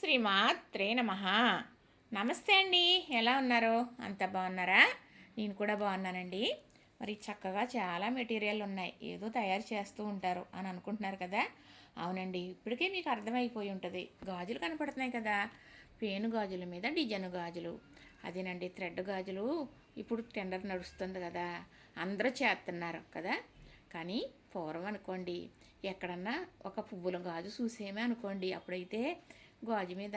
శ్రీమాత్రే నమ. నమస్తే అండి. ఎలా ఉన్నారు? అంత బాగున్నారా? నేను కూడా బాగున్నానండి. మరి చక్కగా చాలా మెటీరియల్ ఉన్నాయి. ఏదో తయారు చేస్తూ ఉంటారు అని అనుకుంటున్నారు కదా? అవునండి. ఇప్పటికే మీకు అర్థమైపోయి ఉంటుంది. గాజులు కనపడుతున్నాయి కదా? పేను గాజుల మీద డిజైన్ గాజులు. అదేనండి. థ్రెడ్ గాజులు ఇప్పుడు టెండర్ నడుస్తుంది కదా? అందరూ చేస్తున్నారు కదా? కానీ పూర్వం అనుకోండి ఎక్కడన్నా ఒక పువ్వుల గాజు చూసేమే అనుకోండి. అప్పుడైతే గాజు మీద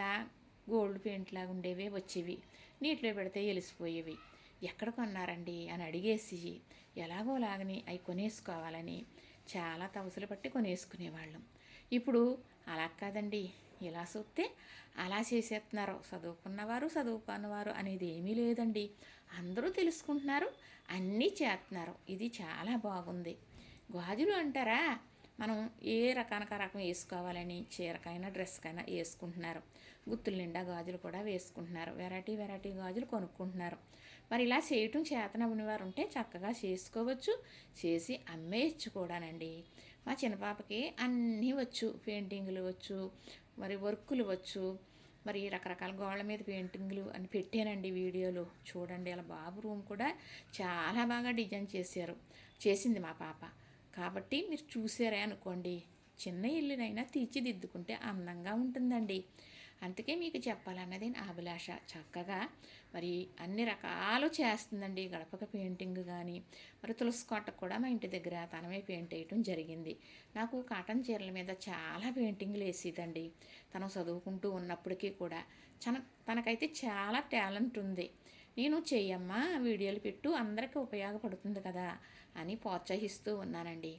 గోల్డ్ పెయింట్ లాగా ఉండేవి వచ్చేవి. నీటిలో పెడితే వెలిసిపోయేవి ఎక్కడ కొన్నారండి? అని అడిగేసి ఎలాగోలాగని అవి కొనేసుకోవాలని చాలా తవసలు పట్టి కొనేసుకునేవాళ్ళం. ఇప్పుడు అలా కాదండి. ఇలా చూస్తే అలా చేసేస్తున్నారు చదువుకున్నవారు చదువుకున్నవారు అనేది ఏమీ లేదండి. అందరూ తెలుసుకుంటున్నారు అన్నీ చేస్తున్నారు ఇది చాలా బాగుంది. గాజులు అంటారా? మనం ఏ రకానికి రకం వేసుకోవాలని చీరకైనా డ్రెస్కైనా వేసుకుంటున్నారు. గుత్తుల నిండా గాజులు కూడా వేసుకుంటున్నారు. వెరైటీ వెరైటీ గాజులు కొనుక్కుంటున్నారు. మరి ఇలా చేయటం చేతనవ్వని వారు ఉంటే చక్కగా చేసుకోవచ్చు చేసి అమ్మేయచ్చు కూడానండి. మా చిన్న పాపకి అన్నీ వచ్చు. పెయింటింగ్లు వచ్చు మరి వర్కులు వచ్చు. మరి రకరకాల గోళ్ళ మీద పెయింటింగ్లు అని పెట్టానండి వీడియోలు. చూడండి అలా బాబు రూమ్ కూడా చాలా బాగా డిజైన్ చేశారు. చేసింది మా పాప. కాబట్టి మీరు చూసారే అనుకోండి చిన్న ఇల్లునైనా తీర్చిదిద్దుకుంటే అందంగా ఉంటుందండి. అందుకే మీకు చెప్పాలన్నది నా అభిలాష. చక్కగా మరి అన్ని రకాలు చేస్తుందండి. గడపక పెయింటింగ్ కానీ మరి తులసి కోట కూడా మా ఇంటి దగ్గర తనమే పెయింట్ వేయటం జరిగింది. నాకు కాటన్ చీరల మీద చాలా పెయింటింగ్లు వేసేదండి. తను చదువుకుంటూ ఉన్నప్పటికీ కూడా తన తనకైతే చాలా టాలెంట్ ఉంది. నేను చెయ్యమ్మా వీడియోలు పెట్టు అందరికీ ఉపయోగపడుతుంది కదా అని ప్రోత్సహిస్తూ ఉన్నానండి.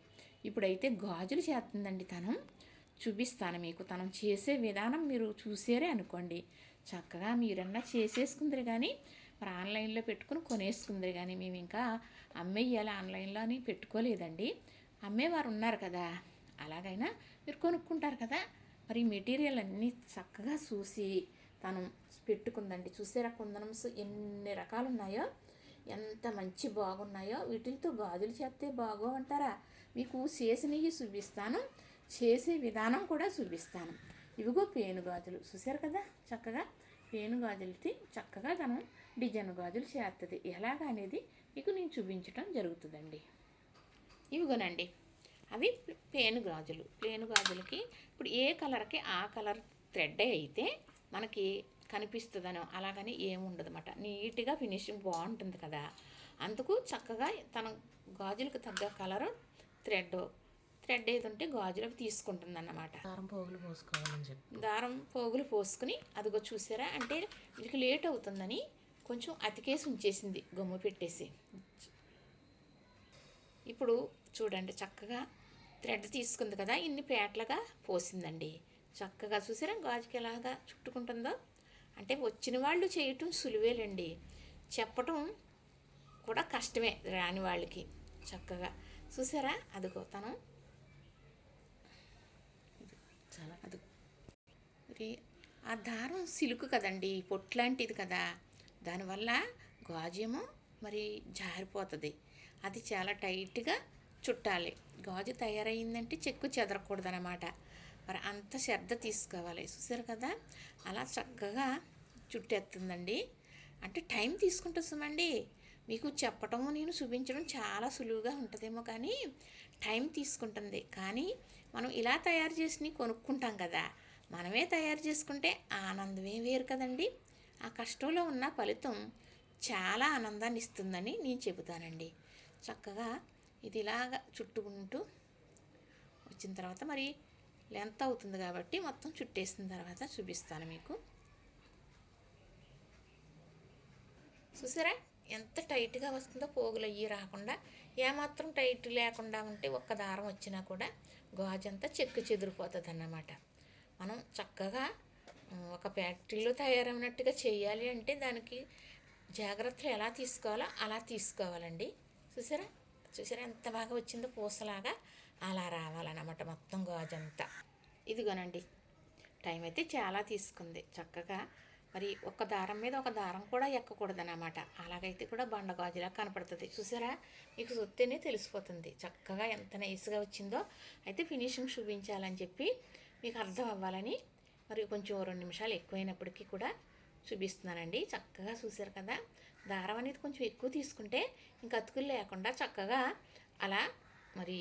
ఇప్పుడైతే గాజులు చేస్తుందండి తను. చూపిస్తాను మీకు. తను చేసే విధానం మీరు చూసారే అనుకోండి. చక్కగా మీరన్నా చేసేసుకుందరు కానీ మరి ఆన్లైన్లో పెట్టుకుని కొనేసుకుందరు కానీ మేము ఇంకా అమ్మేయాలి ఆన్లైన్లో అని పెట్టుకోలేదండి. అమ్మేవారు ఉన్నారు కదా అలాగైనా మీరు కొనుక్కుంటారు కదా. మరి మెటీరియల్ అన్నీ చక్కగా చూసి తను పెట్టుకుందండి. చూసారా కుందనమ్స్ ఎన్ని రకాలు ఉన్నాయో ఎంత మంచి బాగున్నాయో? వీటితో గాజులు చేస్తే బాగోమంటారా మీకు చేసినవి చూపిస్తాను. చేసే విధానం కూడా చూపిస్తాను. ఇవిగో పేను గాజులు. చూసారు కదా? చక్కగా పేను గాజులకి చక్కగా తను డిజైన్ గాజులు చేస్తుంది ఎలాగ అనేది మీకు నేను చూపించడం జరుగుతుందండి. ఇవిగోనండి. అవి పేను గాజులు. పేను గాజులకి ఇప్పుడు ఏ కలర్కి ఆ కలర్ థ్రెడ్ అయితే మనకి కనిపిస్తుందనో అలాగని ఏముండదు అనమాట నీట్గా ఫినిషింగ్ బాగుంటుంది కదా. అందుకు చక్కగా తన గాజులకు తగ్గ కలరు థ్రెడ్ థ్రెడ్ ఏది ఉంటే గాజులు అవి తీసుకుంటుంది అన్నమాట దారం పోగులు పోసుకోవాలని చెప్పి. దారం పోగులు పోసుకుని అదిగో చూసారా? అంటే వీళ్ళకి లేట్ అవుతుందని కొంచెం అతికేసి ఉంచేసింది గమ్ము పెట్టేసి. ఇప్పుడు చూడండి చక్కగా థ్రెడ్ తీసుకుంది కదా ఇన్ని పేటలుగా పోసిందండి. చక్కగా చూసారా? గాజుకి ఎలాగా చుట్టుకుంటుందో? అంటే వచ్చిన వాళ్ళు చేయటం సులువేలండి. చెప్పటం కూడా కష్టమే రాని వాళ్ళకి చక్కగా. చూసారా? అదిగో తను. చాలా అది. మరి ఆ దారం సిలుకు కదండి పొట్లాంటిది కదా. దానివల్ల గాజేమో మరి జారిపోతుంది. అది చాలా టైట్గా చుట్టాలి. గాజు తయారైందంటే చెక్కు చెదరకూడదనమాట మరి అంత శ్రద్ధ తీసుకోవాలి. చూసారు కదా? అలా చక్కగా చుట్టేస్తుందండి. అంటే టైం తీసుకుంటుంది సుమండి మీకు చెప్పటము నేను చూపించడం చాలా సులువుగా ఉంటుందేమో కానీ టైం తీసుకుంటుంది. కానీ మనం ఇలా తయారు చేసి కొనుక్కుంటాం కదా మనమే తయారు చేసుకుంటే ఆనందమే వేరు కదండి. ఆ కష్టంలో ఉన్న ఫలితం చాలా ఆనందాన్ని ఇస్తుందని నేను చెబుతానండి. చక్కగా ఇది ఇలాగ చుట్టుకుంటూ వచ్చిన తర్వాత మరి లెంత్ అవుతుంది కాబట్టి మొత్తం చుట్టేసిన తర్వాత చూపిస్తాను మీకు. చూసారా? ఎంత టైట్గా వస్తుందో పోగులు అయ్యి రాకుండా ఏమాత్రం టైట్ లేకుండా ఉంటే ఒక్క దారం వచ్చినా కూడా గాజంతా చెక్కు చెదిరిపోతుంది అన్నమాట మనం చక్కగా ఒక ఫ్యాక్టరీలో తయారైనట్టుగా చేయాలి అంటే దానికి జాగ్రత్తలు ఎలా తీసుకోవాలో అలా తీసుకోవాలండి. చూసారా? చూసారా? ఎంత బాగా వచ్చిందో పూసలాగా అలా రావాలన్నమాట మొత్తం గాజంతా. ఇదిగోనండి టైం అయితే చాలా తీసుకుంది. చక్కగా మరి ఒక దారం మీద ఒక దారం కూడా ఎక్కకూడదన్నమాట. అలాగైతే కూడా బండ గాజులా కనపడుతుంది. చూసారా? మీకు సొత్తేనే తెలిసిపోతుంది. చక్కగా ఎంత నైస్గా వచ్చిందో అయితే ఫినిషింగ్ చూపించాలని చెప్పి మీకు అర్థం అవ్వాలని మరి కొంచెం రెండు నిమిషాలు ఎక్కువైనప్పటికీ కూడా చూపిస్తున్నానండి. చక్కగా చూసారు కదా? దారం అనేది కొంచెం ఎక్కువ తీసుకుంటే ఇంక అతుకులు లేకుండా చక్కగా అలా మరి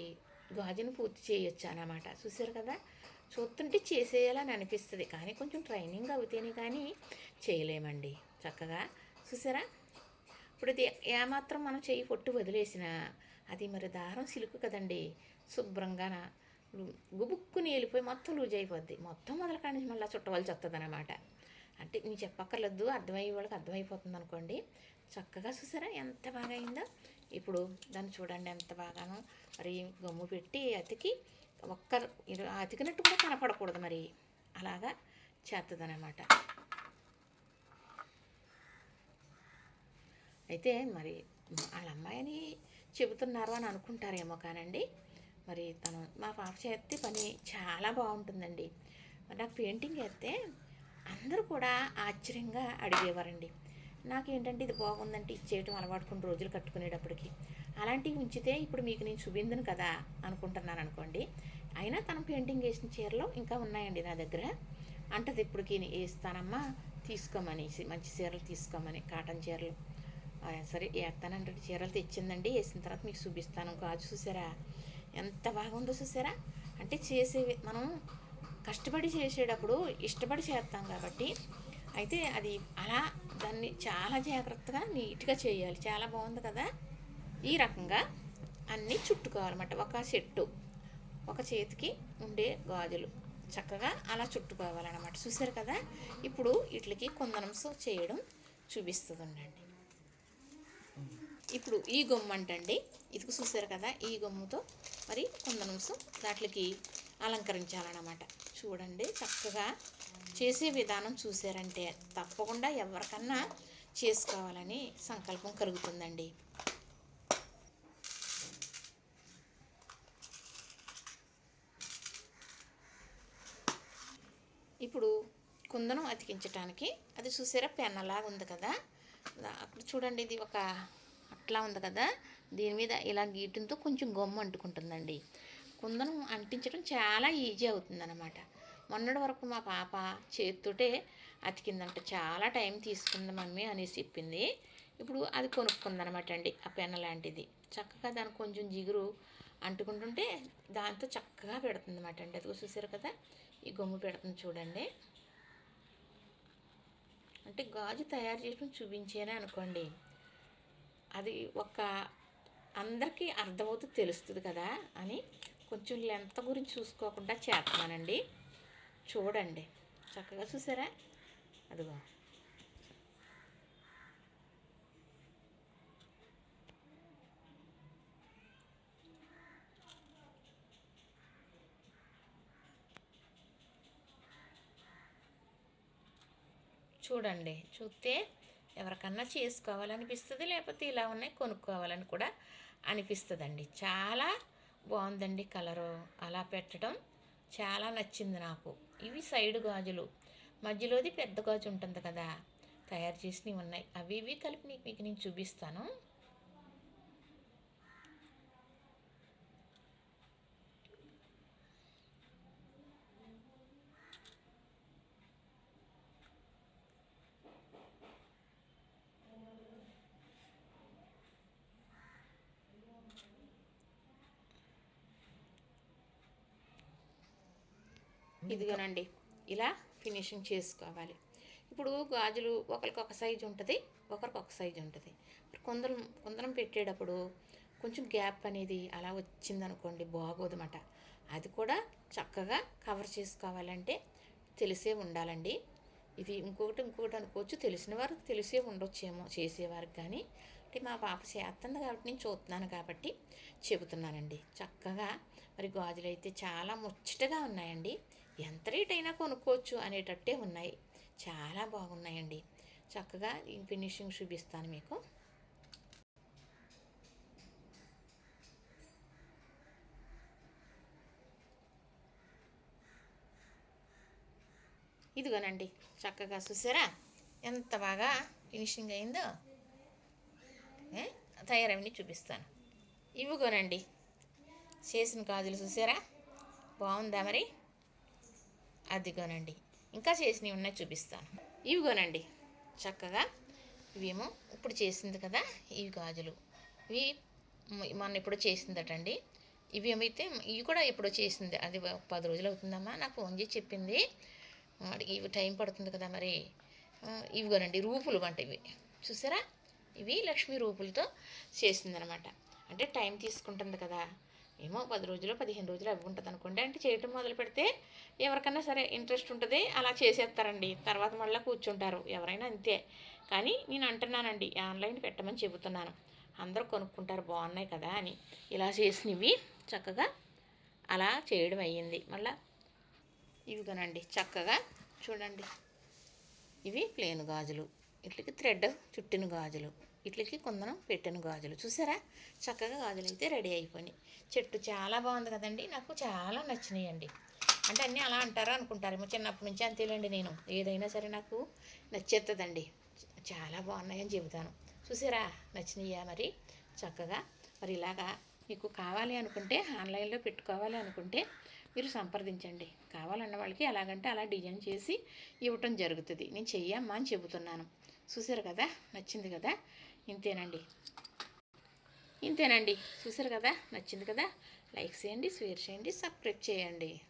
గాజును పూర్తి చేయొచ్చు అన్నమాట. చూసారు కదా? చూస్తుంటే చేసేయాలని అనిపిస్తుంది. కానీ కొంచెం ట్రైనింగ్ అవుతేనే కానీ చేయలేమండి. చక్కగా చూసారా ఇప్పుడు ఇది ఏమాత్రం మనం చెయ్యి పొట్టు వదిలేసినా అది మరి దారం సిలుకు కదండి. శుభ్రంగా గుబుక్కుని వెళ్ళిపోయి మొత్తం లూజ్ అయిపోద్ది. మొత్తం మొదలకాడి నుంచి మళ్ళీ చుట్టవలసి వస్తుంది అనమాట అంటే నేను చెప్పక్కర్లేదు అర్థమయ్యే వాళ్ళకి అర్థమైపోతుంది అనుకోండి. చక్కగా చూసారా ఎంత బాగా అయిందో? ఇప్పుడు దాన్ని చూడండి ఎంత బాగానో. మరి గమ్ము పెట్టి అతికి ఒక్క అతికినట్టు కూడా కనపడకూడదు మరి. అలాగా చేస్తుందనమాట అయితే మరి వాళ్ళ అమ్మాయిని చెబుతున్నారు అని అనుకుంటారేమో కానండి. మరి తను మా పాప చేస్తే పని చాలా బాగుంటుందండి. మరి నాకు పెయింటింగ్ వేస్తే అందరూ కూడా ఆశ్చర్యంగా అడిగేవారండి. నాకేంటంటే ఇది బాగుందంటే ఇచ్చేయటం అలవాటు కొన్ని రోజులు కట్టుకునేటప్పటికి. అలాంటివి ఉంచితే ఇప్పుడు మీకు నేను చూపిందను కదా అనుకుంటున్నాను అనుకోండి. అయినా తను పెయింటింగ్ వేసిన చీరలు ఇంకా ఉన్నాయండి నా దగ్గర. అంటది ఇప్పటికి వేస్తానమ్మా తీసుకోమనేసి మంచి చీరలు తీసుకోమని కాటన్ చీరలు. సరే వేస్తానంటే చీరలు తెచ్చిందండి వేసిన తర్వాత మీకు చూపిస్తాను. గాజు చూసారా? ఎంత బాగుందో చూసారా? అంటే చేసేవి మనం కష్టపడి చేసేటప్పుడు ఇష్టపడి చేస్తాం కాబట్టి అయితే అది అలా దాన్ని చాలా జాగ్రత్తగా నీట్గా చేయాలి. చాలా బాగుంది కదా? ఈ రకంగా అన్నీ చుట్టుకోవాలన్నమాట. ఒక చెట్టు ఒక చేతికి ఉండే గాజులు చక్కగా అలా చుట్టుకోవాలన్నమాట. చూసారు కదా? ఇప్పుడు వీటికి కుందనంతో చేయడం చూపిస్తుంది ఉండండి ఇప్పుడు ఈ గొమ్మ అంటండి. ఇది చూసారు కదా? ఈ గొమ్మతో మరి కుందనంతో దాట్లకి అలంకరించాలన్నమాట. చూడండి చక్కగా చేసే విధానం చూసారంటే తప్పకుండా ఎవరికన్నా చేసుకోవాలని సంకల్పం కలుగుతుందండి. ఇప్పుడు కుందనం అతికించటానికి అది చూసారా పెన్నలాగా ఉంది కదా? అక్కడ చూడండి ఇది ఒక అట్లా ఉంది కదా? దీని మీద ఇలా గీటంతో కొంచెం గొమ్మ అంటుకుంటుందండి. కుందనం అంటించడం చాలా ఈజీ అవుతుందన్నమాట. మొన్నటి వరకు మా పాప చేతితోటే అతికిందంట. చాలా టైం తీసుకుంది మమ్మీ అనేసి చెప్పింది. ఇప్పుడు అది కొనుక్కుందనమాట అండి ఆ పెన్ లాంటిది. చక్కగా దానికి కొంచెం జిగురు అంటుకుంటుంటే దాంతో చక్కగా పెడుతుంది అనమాట అండి. అది చూసారు కదా ఈ గొమ్ము పెడుతుంది చూడండి. అంటే గాజు తయారు చేయడం చూపించేనే అనుకోండి అది ఒక అందరికీ అర్థమవుతూ తెలుస్తుంది కదా అని కొంచెం లెంత్ గురించి చూసుకోకుండా చేస్తున్నానండి చూడండి. చక్కగా చూసారా? అదిగో. చూడండి. చూస్తే ఎవరికన్నా చేసుకోవాలనిపిస్తుంది లేకపోతే ఇలా ఉన్నాయి కొనుక్కోవాలని కూడా అనిపిస్తుందండి. చాలా బాగుందండి కలరు. అలా పెట్టడం చాలా నచ్చింది నాకు. ఇవి సైడ్ గాజులు. మధ్యలోది పెద్ద గాజు ఉంటుంది కదా తయారు చేసినవి ఉన్నాయి. అవి ఇవి కలిపి నీకు మీకు నేను చూపిస్తాను. ఇదిగోనండి. ఇలా ఫినిషింగ్ చేసుకోవాలి. ఇప్పుడు గాజులు ఒకరికి ఒక సైజు ఉంటుంది ఒకరికి ఒక సైజు ఉంటుంది. కొందరం కొందరం పెట్టేటప్పుడు కొంచెం గ్యాప్ అనేది అలా వచ్చిందనుకోండి బాగోదన్నమాట. అది కూడా చక్కగా కవర్ చేసుకోవాలంటే తెలిసే ఉండాలండి. ఇది ఇంకొకటి ఇంకొకటి అనుకోవచ్చు. తెలిసిన వారికి తెలిసే ఉండొచ్చేమో చేసేవారికి కానీ అంటే మా పాప చేస్తుంది కాబట్టి నేను చూస్తున్నాను కాబట్టి చెబుతున్నానండి. చక్కగా మరి గాజులు అయితే చాలా ముచ్చటగా ఉన్నాయండి. ఎంత రేట్ అయినా కొనుక్కోవచ్చు అనేటట్టే ఉన్నాయి. చాలా బాగున్నాయండి. చక్కగా ఫినిషింగ్ చూపిస్తాను మీకు. ఇదిగోనండి చక్కగా చూసారా? ఎంత బాగా ఫినిషింగ్ అయిందో. ఏ? తయారవన్నీ చూపిస్తాను. ఇవిగోనండి చేసిన గాజులు చూసారా? బాగుందా మరి? అదిగోనండి. ఇంకా చేసినవి ఉన్నాయి చూపిస్తాను. ఇవిగోనండి. చక్కగా ఇవేమో ఇప్పుడు చేసింది కదా ఇవి గాజులు. ఇవి మొన్న ఇప్పుడు చేసిందటండి. ఇవి ఏమైతే ఇవి కూడా ఎప్పుడో చేసింది. అది పది రోజులు అవుతుందమ్మా నాకు ఫోన్ చేసి చెప్పింది. ఇవి టైం పడుతుంది కదా మరి. ఇవిగోనండి రూపులు వంటివి. ఇవి చూసారా? ఇవి లక్ష్మీ రూపులతో చేసిందనమాట. అంటే టైం తీసుకుంటుంది కదా. ఏమో పది రోజులు పదిహేను రోజులు అవి ఉంటుంది అనుకోండి. అంటే చేయటం మొదలు పెడితే ఎవరికైనా సరే ఇంట్రెస్ట్ ఉంటుంది అలా చేసేస్తారండి. తర్వాత మళ్ళీ కూర్చుంటారు ఎవరైనా అంతే. కానీ నేను అంటున్నానండి ఆన్లైన్ పెట్టమని చెబుతున్నాను. అందరూ కొనుక్కుంటారు బాగున్నాయి కదా అని. ఇలా చేసినవి చక్కగా అలా చేయడం అయ్యింది. మళ్ళా ఇవిగోనండి చక్కగా చూడండి. ఇవి ప్లేన్ గాజులు ఇట్లకి థ్రెడ్ చుట్టిన గాజులు. వీటికి కుందనం పెట్టను గాజులు. చూసారా? చక్కగా గాజులు అయితే రెడీ అయిపోయినాయి. చెట్టు చాలా బాగుంది కదండి. నాకు చాలా నచ్చినాయండి. అంటే అన్నీ అలా అంటారా అనుకుంటారేమో. చిన్నప్పటి నుంచి అంతేలేండి నేను. ఏదైనా సరే నాకు నచ్చేస్తుందండి చాలా బాగున్నాయని చెబుతాను. చూసారా? నచ్చినాయా మరి? చక్కగా మరి ఇలాగా మీకు కావాలి అనుకుంటే ఆన్లైన్లో పెట్టుకోవాలి అనుకుంటే మీరు సంప్రదించండి. కావాలన్న వాళ్ళకి ఎలాగంటే అలా డిజైన్ చేసి ఇవ్వటం జరుగుతుంది. నేను చెయ్యమ్మా అని చెబుతున్నాను. చూసారు కదా? నచ్చింది కదా? ఇంతేనండి. ఇంతేనండి. చూసారు కదా? నచ్చింది కదా? లైక్ చేయండి షేర్ చేయండి సబ్స్క్రైబ్ చేయండి.